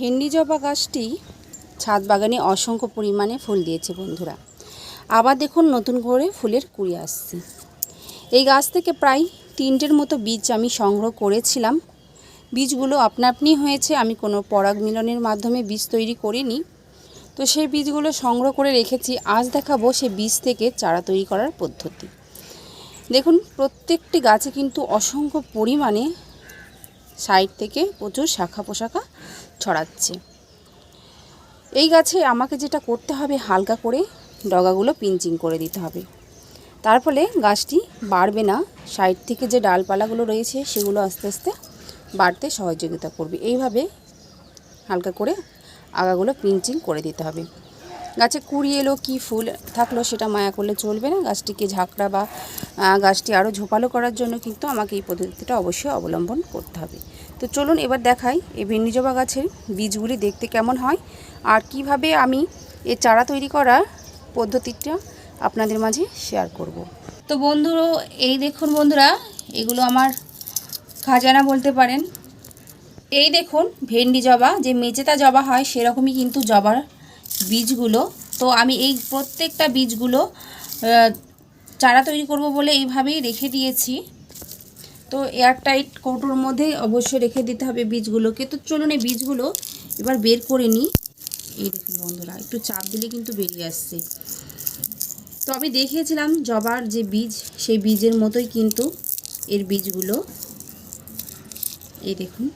ভেন্ডি জবা গাছটি ছাদ বাগানে অসংখ্য পরিমাণে ফুল দিয়েছে বন্ধুরা। আবার দেখুন নতুন করে ফুলের কুড়ি আসছে। এই গাছ থেকে প্রায় তিনটের মতো বীজ আমি সংগ্রহ করেছিলাম। বীজগুলো আপনা আপনি হয়েছে, আমি কোনো পরাগ মিলনের মাধ্যমে বীজ তৈরি করিনি। তো সেই বীজগুলো সংগ্রহ করে রেখেছি, আজ দেখাবো সে বীজ থেকে চারা তৈরি করার পদ্ধতি। দেখুন, প্রত্যেকটি গাছে কিন্তু অসংখ্য পরিমাণে সাইড থেকে প্রচুর শাখা পোশাখা ছড়াচ্ছে এই গাছে আমাকে যেটা করতে হবে হালকা করে, ডগাগুলো পিঞ্চিং করে দিতে হবে। তার ফলে গাছটি বাড়বে না, সাইড থেকে যে ডালপালাগুলো রয়েছে সেগুলো আস্তে আস্তে বাড়তে সহযোগিতা করবে। এইভাবে হালকা করে আগাগুলো পিঞ্চিং করে দিতে হবে। গাছে কুড়ি এলো, কি ফুল থাকল সেটা মায়া করলে চলবে না। গাছটিকে ঝাঁকড়া বা গাছটি আরও ঝোপালো করার জন্য কিন্তু আমাকে এই পদ্ধতিটা অবশ্যই অবলম্বন করতে হবে। তো চলুন এবার দেখাই এই ভেন্ডি জবা গাছের বীজগুলি দেখতে কেমন হয় আর কীভাবে আমি এর চারা তৈরি করার পদ্ধতিটা আপনাদের মাঝে শেয়ার করব। তো বন্ধু এই দেখুন বন্ধুরা, এগুলো আমার খাজানা বলতে পারেন। এই দেখুন ভেন্ডি জবা যে মেচেতা জবা হয় সেরকমই কিন্তু জবার বীজগুলো, তো আমি এই প্রত্যেকটা বীজগুলো চারা তৈরি করব বলে এইভাবেই রেখে দিয়েছি। তো এয়ারটাইট কৌটোর মধ্যে অবশ্যই রেখে দিতে হবে বীজগুলোকে। তো চলুন এই বীজগুলো এবার বের করে নিই। এই দেখুন বন্ধুরা, একটু চাপ দিলে কিন্তু বেরিয়ে আসছে। তো আমি দেখিয়েছিলাম জবার যে বীজ, সেই বীজের মতোই কিন্তু এর বীজগুলো। এই দেখুন।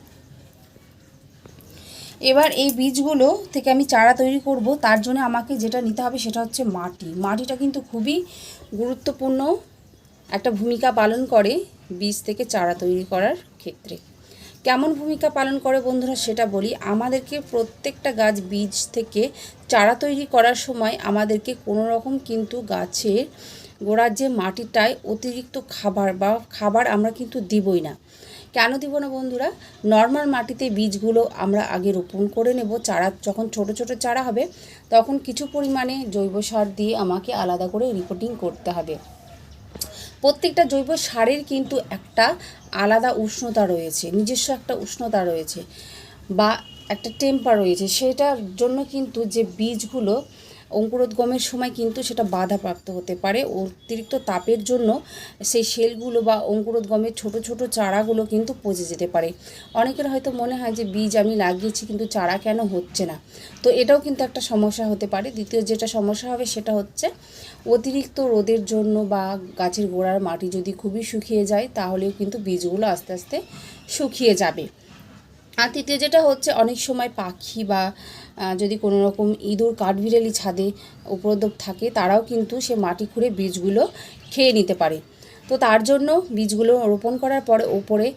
এবার এই বীজগুলো থেকে আমি চারা তৈরি করব, তার জন্য আমাকে যেটা নিতে হবে সেটা হচ্ছে মাটি। মাটিটা কিন্তু খুবই গুরুত্বপূর্ণ একটা ভূমিকা পালন করে বীজ থেকে চারা তৈরি করার ক্ষেত্রে। কেমন ভূমিকা পালন করে বন্ধুরা সেটা বলি, আমাদেরকে প্রত্যেকটা গাছ বীজ থেকে চারা তৈরি করার সময় আমাদেরকে কোনো রকম কিন্তু গাছের গোড়ার যে মাটিটায় অতিরিক্ত খাবার বা খাবার আমরা কিন্তু দিবই না। কেন দিব না বন্ধুরা? নর্মাল মাটিতে বীজগুলো আমরা আগে রোপণ করে নেব। চারা যখন ছোট ছোট চারা হবে, তখন কিছু পরিমাণে জৈব সার দিয়ে আমাকে আলাদা করে রিপোর্টিং করতে হবে। প্রত্যেকটা জৈব সারের কিন্তু একটা আলাদা উষ্ণতা রয়েছে, নিজস্ব একটা উষ্ণতা রয়েছে বা একটা টেম্পার রয়েছে। সেটার জন্য কিন্তু যে বীজগুলো অঙ্কুরোদ্গমের সময় কিন্তু সেটা বাধাপ্রাপ্ত হতে পারে। অতিরিক্ত তাপের জন্য সেই সেলগুলো বা অঙ্কুরোদ্গমের ছোট ছোট চারাগুলো কিন্তু পচে যেতে পারে। অনেকের হয়তো মনে হয় যে, বীজ আমি লাগিয়েছি কিন্তু চারা কেন হচ্ছে না? তো এটাও কিন্তু একটা সমস্যা হতে পারে। দ্বিতীয় যেটা সমস্যা হবে সেটা হচ্ছে, অতিরিক্ত রোদের জন্য বা গাছের গোড়ার মাটি যদি খুবই শুকিয়ে যায়, তাহলেও কিন্তু বীজগুলো আস্তে আস্তে শুকিয়ে যাবে। আর তৃতীয় যেটা হচ্ছে, অনেক সময় পাখি বা যদি কোনো রকম ইঁদুর কাঠবিড়ালি ছাদে উপদ্রব থাকে, তারাও কিন্তু সে মাটি খুঁড়ে বীজগুলো খেয়ে নিতে পারে। তো তার জন্য বীজগুলো রোপণ করার পরে ওপরে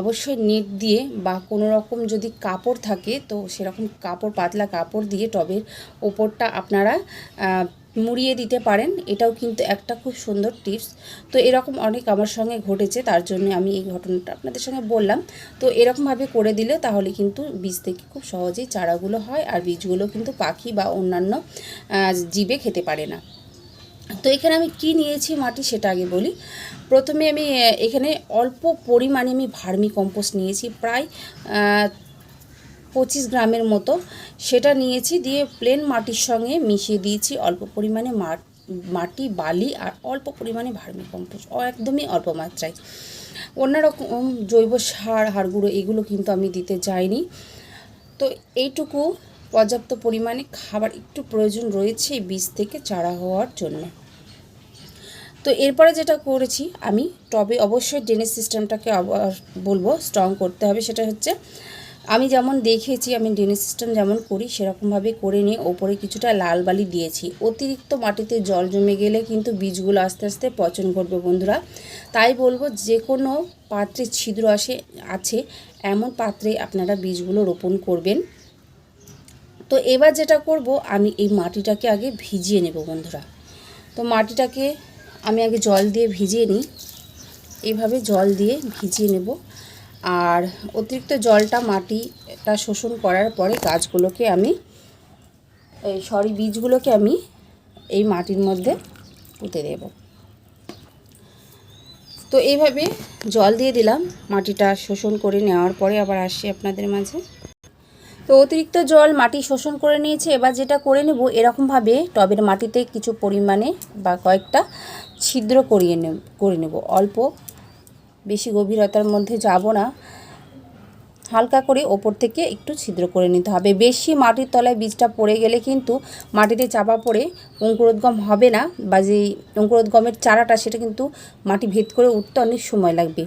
অবশ্যই নেট দিয়ে বা কোনো রকম যদি কাপড় থাকে, তো সেরকম কাপড়, পাতলা কাপড় দিয়ে টবের ওপরটা আপনারা মুড়িয়ে দিতে পারেন। এটাও কিন্তু একটা খুব সুন্দর টিপস। তো এরকম অনেক আমার সঙ্গে ঘটেছে, তার জন্য আমি এই ঘটনাটা আপনাদের সঙ্গে বললাম। তো এরকমভাবে করে দিলে তাহলে কিন্তু বীজ থেকে খুব সহজেই চারাগুলো হয় আর বীজগুলো কিন্তু পাখি বা অন্যান্য জীবে খেতে পারে না। তো এখানে আমি কি নিয়েছি মাটি সেটা আগে বলি। প্রথমে আমি, এখানে অল্প পরিমাণে আমি ভার্মি কম্পোস্ট নিয়েছি। প্রায় পঁচিশ গ্রামের মতো। সেটা নিয়েছি, দিয়ে প্লেন মাটির সঙ্গে মিশিয়ে দিয়েছি অল্প পরিমাণে মাট বালি আর অল্প পরিমাণে ভার্মি কম্পোস্ট। একদমই অল্প মাত্রায়। অন্যরকম জৈব সার, হাড়গুঁড়ো এগুলো কিন্তু আমি দিতে চাইনি তো এইটুকু পর্যাপ্ত পরিমাণে খাবার একটু প্রয়োজন রয়েছে এই বীজ থেকে চারা হওয়ার জন্য। তো এরপরে যেটা করেছি, আমি টবে অবশ্যই ড্রেনেজ সিস্টেমটাকে বলব স্ট্রং করতে হবে। সেটা হচ্ছে আমি যেমন দেখেছি, আমি ড্রেনেজ সিস্টেম যেমন করি, সেরকমভাবে করে নিয়ে ওপরে কিছুটা লাল বালি দিয়েছি। অতিরিক্ত মাটিতে জল জমে গেলে কিন্তু বীজগুলো আস্তে আস্তে পচন করবে বন্ধুরা। তাই বলব যে কোনো পাত্রে ছিদ্র আসে, আছে, এমন পাত্রে আপনারা বীজগুলো রোপণ করবেন। তো এবার যেটা করব, আমি এই মাটিটাকে আগে ভিজিয়ে নেব বন্ধুরা। তো মাটিটাকে আমি আগে জল দিয়ে ভিজিয়ে নিই। এইভাবে জল দিয়ে ভিজিয়ে নেব। আর অতিরিক্ত জলটা মাটিটা শোষণ করার পরে গাছগুলোকে আমি, এই সরি, বীজগুলোকে আমি এই মাটির মধ্যে পুঁতে দেব। তো এইভাবে জল দিয়ে দিলাম, মাটিটা শোষণ করে নেওয়ার পরে আবার আসি আপনাদের মাঝে। তো অতিরিক্ত জল মাটি শোষণ করে নিয়েছে, এবার যেটা করে নেব, এরকমভাবে টবের মাটিতে কিছু পরিমাণে বা কয়েকটা ছিদ্র করিয়ে নেব, করে নেব। অল্প বেশি গভীরতার মধ্যে যাব না। হালকা করে ওপর থেকে একটু ছিদ্র করে নিতে হবে। বেশি মাটির তলায় বীজটা পড়ে গেলে কিন্তু মাটিতে চাপা পড়ে অঙ্কুরোদ্গম হবে না বা যে অঙ্কুরোদ্গমের চারাটা সেটা কিন্তু মাটি ভেদ করে উঠতে অনেক সময় লাগবে।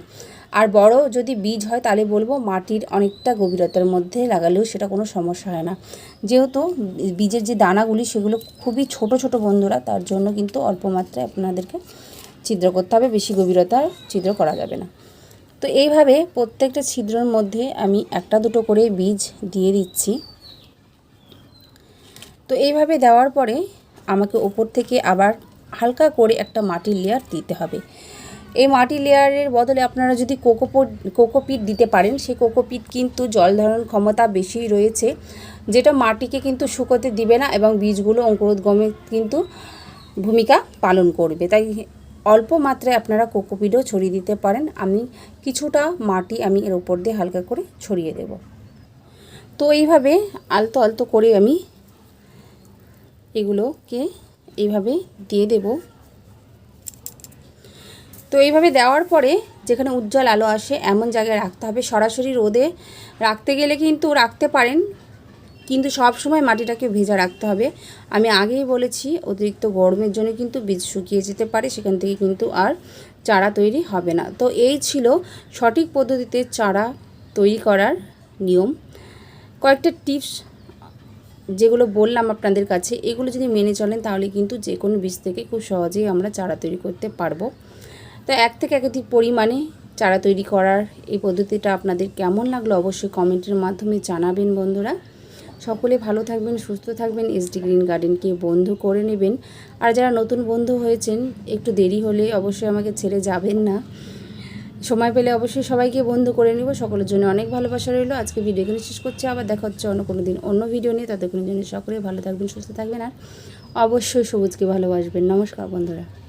আর বড় যদি বীজ হয় তাহলে বলব মাটির অনেকটা গভীরতার মধ্যে লাগালেও সেটা কোনো সমস্যা হয় না। যেহেতু বীজের যে দানাগুলি সেগুলো খুবই ছোট ছোট বন্ধুরা তার জন্য কিন্তু অল্প মাত্রায় আপনাদেরকে ছিদ্র করতে হবে, বেশি গভীরতার ছিদ্র করা যাবে না। তো এইভাবে প্রত্যেকটা ছিদ্রর মধ্যে আমি একটা দুটো করে বীজ দিয়ে দিচ্ছি। তো এইভাবে দেওয়ার পরে আমাকে ওপর থেকে আবার হালকা করে একটা মাটির লেয়ার দিতে হবে। এই মাটি লেয়ারের বদলে আপনারা যদি কোকোপোট কোকোপিট দিতে পারেন, সেই কোকোপিট কিন্তু জল ধারণ ক্ষমতা বেশি রয়েছে, যেটা মাটিকে কিন্তু শুকোতে দিবে না এবং বীজগুলো অঙ্কুরোদ্গমে কিন্তু ভূমিকা পালন করবে। তাই অল্প মাত্রায় আপনারা কোকোপিডও ছড়িয়ে দিতে পারেন। আমি কিছুটা মাটি আমি এর উপর দিয়ে হালকা করে ছড়িয়ে দেব। তো এইভাবে আলতো আলতো করে আমি এগুলোকে এইভাবে দিয়ে দেব। তো এইভাবে দেওয়ার পরে যেখানে উজ্জ্বল আলো আসে, এমন জায়গায় রাখতে হবে। সরাসরি রোদে রাখতে গেলে কিন্তু রাখতে পারেন। কিন্তু সব সময় মাটিটাকে ভেজা রাখতে হবে। আমি আগেই বলেছি, অতিরিক্ত গরমের জন্য কিন্তু বীজ শুকিয়ে যেতে পারে, সেখান থেকে কিন্তু আর চারা তৈরি হবে না। তো এই ছিল সঠিক পদ্ধতিতে চারা তৈরি করার নিয়ম। কয়েকটা টিপস যেগুলো বললাম আপনাদের কাছে, এগুলো যদি মেনে চলেন তাহলে কিন্তু যে কোনো বীজ থেকে খুব সহজেই আমরা চারা তৈরি করতে পারব। তো এক থেকে একাধিক পরিমাণে চারা তৈরি করার এই পদ্ধতিটা আপনাদের কেমন লাগল অবশ্যই কমেন্টের মাধ্যমে জানাবেন বন্ধুরা। সকলে ভালো থাকবেন, সুস্থ থাকবেন এসডি গ্রিন গার্ডেনকে বন্ধ করে নেবেন। আর যারা নতুন বন্ধু হয়েছেন, একটু দেরি হলে অবশ্যই আমাকে ছেড়ে যাবেন না। সময় পেলে অবশ্যই সবাইকে বন্ধু করে নিব। সকলের জন্য অনেক ভালোবাসা রইল। আজকে ভিডিও এখানে শেষ করছি। আবার দেখা হচ্ছে অন্য কোনো দিন অন্য ভিডিও নিয়ে। তাদের কোনো জন্য সকলে ভালো থাকবেন, সুস্থ থাকবেন। আর অবশ্যই সবুজকে ভালোবাসবেন। নমস্কার বন্ধুরা।